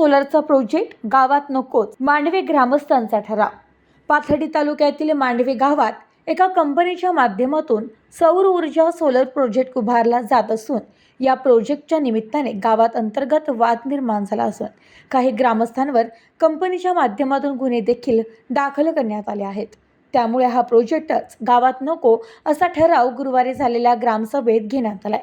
सोलरचा project गावात नकोच मांडवे ग्रामस्थांचा ठराव. पाथर्डी तालुक्यातील मांडवे गावात एका कंपनीच्या माध्यमातून सौर ऊर्जा सोलर प्रोजेक्ट उभारला जात असून या प्रोजेक्टच्या निमित्ताने गावात अंतर्गत वाद निर्माण झाला असून काही ग्रामस्थांवर कंपनीच्या माध्यमातून गुन्हे देखील दाखल करण्यात आले आहेत. त्यामुळे हा प्रोजेक्टच गावात नको असा ठराव गुरुवारी झालेल्या ग्रामसभेत घेण्यात आलाय.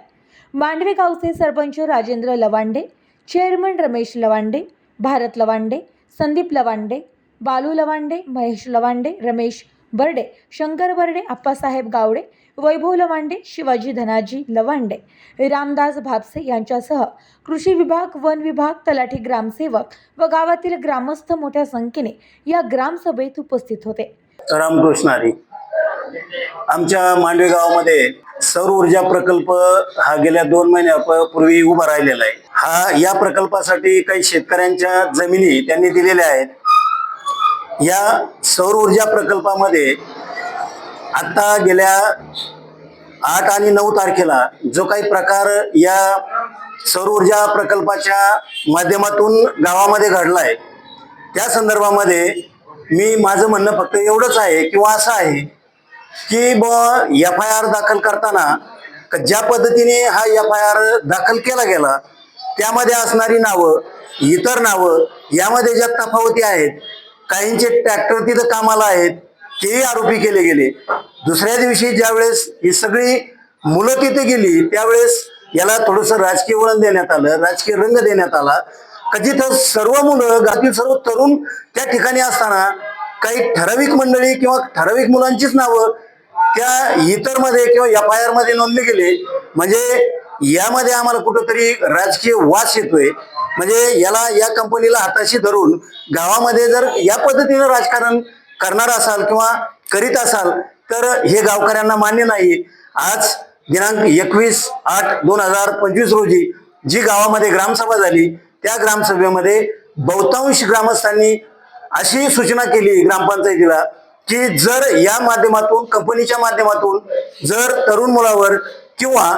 मांडवे गावचे सरपंच राजेंद्र लवांडे चेअरमन रमेश लवांडे भारत लवांडे संदीप लवांडे बालू लवांडे महेश लवांडे रमेश बर्डे शंकर बर्डे आप्पासाहेब गावडे वैभव लवांडे शिवाजी धनाजी लवांडे रामदास भापसे यांच्यासह कृषी विभाग वन विभाग तलाठी ग्रामसेवक व गावातील ग्रामस्थ मोठ्या संख्येने या ग्रामसभेत उपस्थित होते. रामकृष्ण आमच्या मांडवे गावामध्ये सौर ऊर्जा प्रकल्प हा गेल्या दोन महिन्यापूर्वी उभा राहिलेला आहे. हा या प्रकल्पासाठी काही शेतकऱ्यांच्या जमिनी त्यांनी दिलेल्या आहेत. या सौर ऊर्जा प्रकल्पामध्ये आता गेल्या आठ आणि नऊ तारखेला जो काही प्रकार या सौर ऊर्जा प्रकल्पाच्या माध्यमातून गावामध्ये घडलाय त्या संदर्भामध्ये मी माझं म्हणणं फक्त एवढंच आहे किंवा असं आहे की ब एफ आय आर दाखल करताना ज्या पद्धतीने हा एफ आय आर दाखल केला गेला त्यामध्ये असणारी नावं इतर नावं यामध्ये ज्या तफावती आहेत काहींचे ट्रॅक्टर तिथं कामाला आहेत तेही आरोपी केले गेले. दुसऱ्या दिवशी ज्यावेळेस ही सगळी मुलं तिथे गेली त्यावेळेस याला थोडंसं राजकीय वळण देण्यात आलं राजकीय रंग देण्यात आला. का जिथं सर्व मुलं गावातील सर्व तरुण त्या ठिकाणी असताना काही ठराविक मंडळी किंवा ठराविक मुलांचीच नावं त्या इतरमध्ये किंवा एफ आय आरमध्ये नोंदले गेले म्हणजे यामध्ये आम्हाला कुठंतरी राजकीय वास येतोय. म्हणजे याला या कंपनीला हाताशी धरून गावामध्ये जर या पद्धतीनं राजकारण करणार असाल किंवा करीत असाल तर हे गावकऱ्यांना मान्य नाही. आज दिनांक एकवीस आठ दोन हजार पंचवीस रोजी जी गावामध्ये ग्रामसभा झाली त्या ग्रामसभेमध्ये बहुतांश ग्रामस्थांनी अशी सूचना केली ग्रामपंचायतीला की जर या माध्यमातून कंपनीच्या माध्यमातून जर तरुण मुलावर किंवा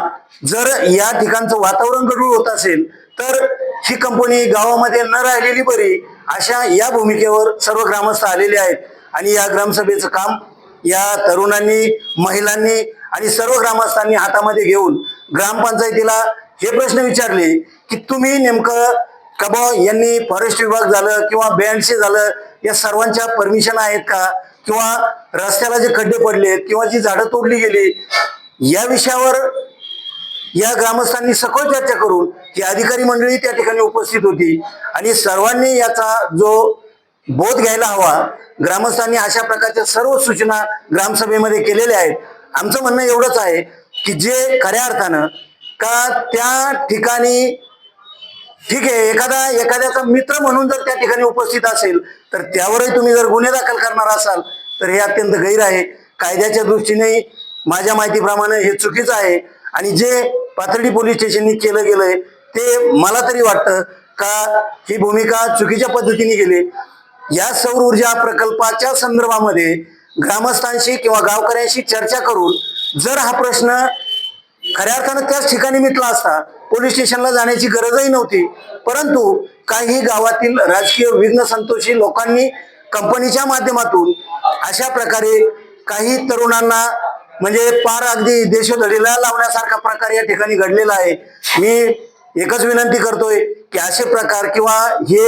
जर या ठिकाणचं वातावरण गडूळ होत असेल तर ही कंपनी गावामध्ये न राहिलेली बरी अशा या भूमिकेवर सर्व ग्रामस्थ आलेले आहेत. आणि या ग्रामसभेचं काम या तरुणांनी महिलांनी आणि सर्व ग्रामस्थांनी हातामध्ये घेऊन ग्रामपंचायतीला हे प्रश्न विचारले की तुम्ही नेमकं कबा यांनी फॉरेस्ट विभाग झालं किंवा बँडचे झालं या सर्वांच्या परमिशन आहेत का? किंवा रस्त्याला जे खड्डे पडले किंवा जी झाडं तोडली गेली या विषयावर या ग्रामस्थांनी सखोल चर्चा करून ही अधिकारी मंडळी त्या ठिकाणी उपस्थित होती आणि सर्वांनी याचा जो बोध घ्यायला हवा ग्रामस्थांनी अशा प्रकारच्या सर्व सूचना ग्रामसभेमध्ये केलेल्या आहेत. आमचं म्हणणं एवढंच आहे की जे खऱ्या अर्थानं का त्या ठिकाणी ठीक आहे एखादा एखाद्याचा मित्र म्हणून जर त्या ठिकाणी उपस्थित असेल तर त्यावरही तुम्ही जर गुन्हे दाखल करणार असाल तर हे अत्यंत गैर आहे. कायद्याच्या दृष्टीने माझ्या माहितीप्रमाणे हे चुकीचं आहे. आणि जे पाथर्डी पोलीस स्टेशननी केलं गेलंय ते मला तरी वाटतं का ही भूमिका चुकीच्या पद्धतीने गेली. या सौर ऊर्जा प्रकल्पाच्या संदर्भामध्ये ग्रामस्थांशी किंवा गावकऱ्यांशी चर्चा करून जर हा प्रश्न खऱ्या अर्थानं त्याच ठिकाणी मिटला असता पोलीस स्टेशनला जाण्याची गरजही नव्हती. परंतु काही गावातील राजकीय विघ्न संतोषी लोकांनी कंपनीच्या माध्यमातून अशा प्रकारे काही तरुणांना म्हणजे पार अगदी देशोधडीला लावण्यासारखा प्रकार या ठिकाणी घडलेला आहे. मी एकच विनंती करतोय की असे प्रकार किंवा हे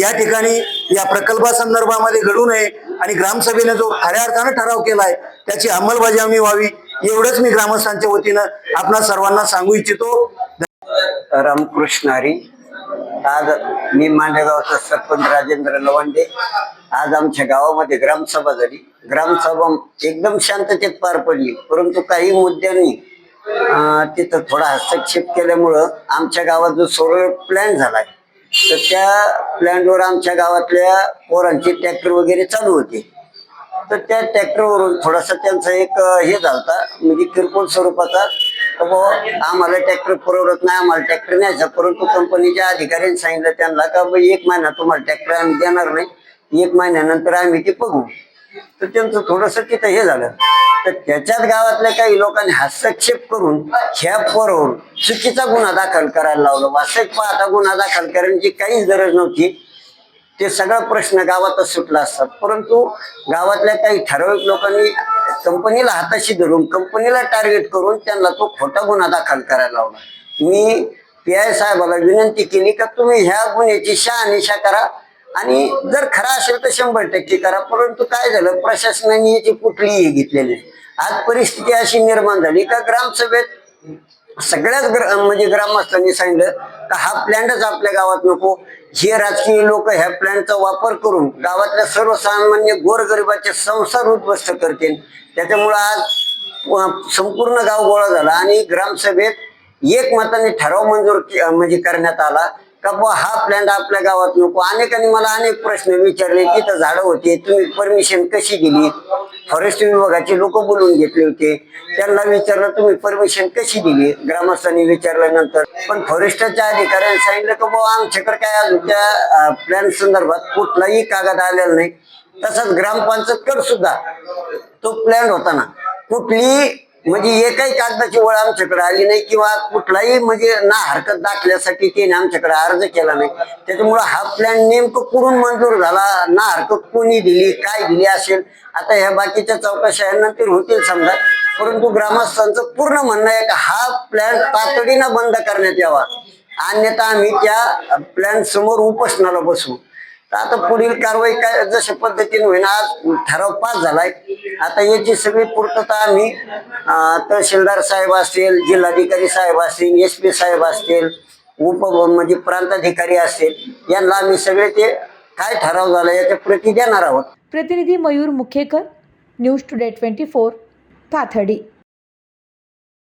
या ठिकाणी या प्रकल्पा संदर्भामध्ये घडू नये आणि ग्रामसभेने जो खऱ्या अर्थानं ठराव केलाय त्याची अंमलबजावणी व्हावी एवढंच मी ग्रामस्थांच्या वतीनं आपणा सर्वांना सांगू इच्छितो. रामकृष्ण हरी. आज मी मांडेगावचा सरपंच राजेंद्र लवांडे. आज आमच्या गावामध्ये ग्रामसभा झाली. ग्रामसभा एकदम शांततेत पार पडली. परंतु काही मुद्द्यांनी तिथं थोडा हस्तक्षेप केल्यामुळं आमच्या गावात जो सोलर प्लॅन झालाय. तर त्या प्लॅनवर आमच्या गावातल्या पोरांचे ट्रॅक्टर वगैरे चालू होते. तर त्या ट्रॅक्टरवरून थोडासा त्यांचा एक हे झालता. म्हणजे किरकोळ स्वरूपाचा आम्हाला ट्रॅक्टर पुरवत नाही आम्हाला ट्रॅक्टर न्यायचा परंतु कंपनीच्या अधिकाऱ्यांनी सांगितलं त्यांना का एक महिना तुम्हाला ट्रॅक्टर आम्ही देणार नाही. एक महिन्यानंतर आम्ही ते बघू. तर त्यांचं थोडस तिथं हे झालं. तर त्याच्यात गावातल्या काही लोकांनी हस्तक्षेप करून ह्या पोरावर चुकीचा गुन्हा दाखल करायला लावलं. वास्तविक पाहता गुन्हा दाखल करण्याची काहीच गरज नव्हती. ते सगळा प्रश्न गावातच सुटला असतात परंतु गावातल्या काही ठराविक लोकांनी कंपनीला हाताशी धरून कंपनीला टार्गेट करून त्यांना तो खोटा गुन्हा दाखल करायला लावला. मी पी आय साहेबाला विनंती केली का तुम्ही ह्या गुन्ह्याची शहानिशा करा आणि जर खरा असेल तर शंभर टक्के करा परंतु काय झालं? प्रशासनाने याची कुठलीही घेतलेली नाही. आज परिस्थिती अशी निर्माण झाली का ग्रामसभेत सगळ्याच ग्र म्हणजे ग्रामस्थांनी सांगितलं का हा प्लॅनच आपल्या गावात नको हे राजकीय लोक ह्या प्लॅनचा वापर करून गावातल्या सर्वसामान्य गोरगरिबाचे संसार उद्ध्वस्त करतील. त्याच्यामुळं आज संपूर्ण गाव गोळा झाला आणि ग्रामसभेत एक मताने ठराव मंजूर के- म्हणजे करण्यात आला. का बुवा हा प्लॅन आपल्या गावात नको. अनेकांनी मला अनेक प्रश्न विचारले. तिथं झाडं होते. तुम्ही परमिशन कशी दिली? फॉरेस्ट विभागाचे लोक बोलून घेतले होते. त्यांना विचारलं तुम्ही परमिशन कशी दिली? ग्रामस्थांनी विचारल्यानंतर पण फॉरेस्टच्या अधिकाऱ्यांनी सांगितलं की बाबा आमच्याकडे काय अजून त्या प्लॅन संदर्भात कुठलाही कागद आलेला नाही. तसंच ग्रामपंचायतकडे सुद्धा. तो प्लॅन होता ना. कुठली म्हणजे एकही कागदाची वळ आमच्याकडे आली नाही किंवा कुठलाही म्हणजे ना हरकत दाखल्यासाठी त्याने आमच्याकडे अर्ज केला नाही. त्याच्यामुळं हा प्लॅन नेमकं कुठून मंजूर झाला ना हरकत कोणी दिली काय दिली असेल? आता ह्या बाकीच्या चौकशा नंतर होतील समजा. परंतु ग्रामस्थांचं पूर्ण म्हणणं आहे का हा प्लॅन तातडीनं बंद करण्यात यावा. अन्यथा आम्ही त्या प्लॅन समोर उपोषणाला बसू. आता पुढील कारवाई काय जशा पद्धतीने होईना आज ठराव पास झालाय. आता याची सगळी पूर्तता आम्ही तहसीलदार साहेब असतील जिल्हाधिकारी साहेब असतील एस पी साहेब असतील उप म्हणजे प्रांताधिकारी असतील यांना आम्ही सगळे ते काय ठराव झाला याच्या प्रती देणार आहोत. प्रतिनिधी Mayur Mukhekar news today twenty four Pathardi.